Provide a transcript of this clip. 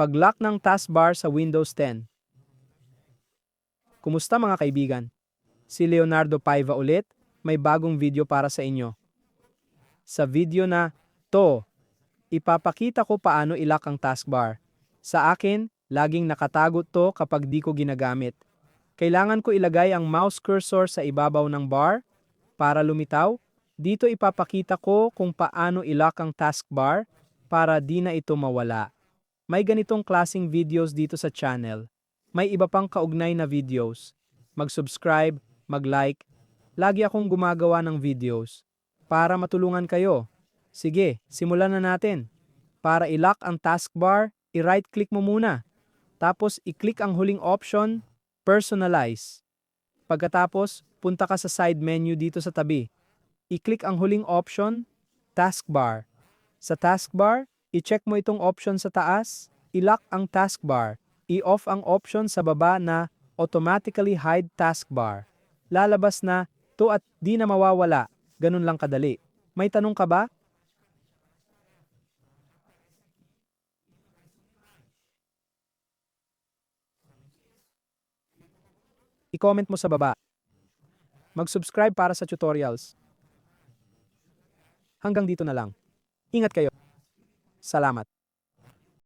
Pag-lock ng taskbar sa Windows 10. Kumusta mga kaibigan? Si Leonardo Paiva ulit, may bagong video para sa inyo. Sa video na to, ipapakita ko paano ilock ang taskbar. Sa akin, laging nakatago to kapag di ko ginagamit. Kailangan ko ilagay ang mouse cursor sa ibabaw ng bar para lumitaw. Dito ipapakita ko kung paano ilock ang taskbar para di na ito mawala. May ganitong klasing videos dito sa channel. May iba pang kaugnay na videos. Mag-subscribe, mag-like. Lagi akong gumagawa ng videos para matulungan kayo. Sige, simulan na natin. Para i-lock ang taskbar, i-right click mo muna. Tapos i-click ang huling option, Personalize. Pagkatapos, punta ka sa side menu dito sa tabi. I-click ang huling option, Taskbar. Sa taskbar, i-check mo itong option sa taas, i-lock ang taskbar, i-off ang option sa baba na automatically hide taskbar. Lalabas na to at di na mawawala, ganun lang kadali. May tanong ka ba? I-comment mo sa baba. Mag-subscribe para sa tutorials. Hanggang dito na lang. Ingat kayo. Salamat.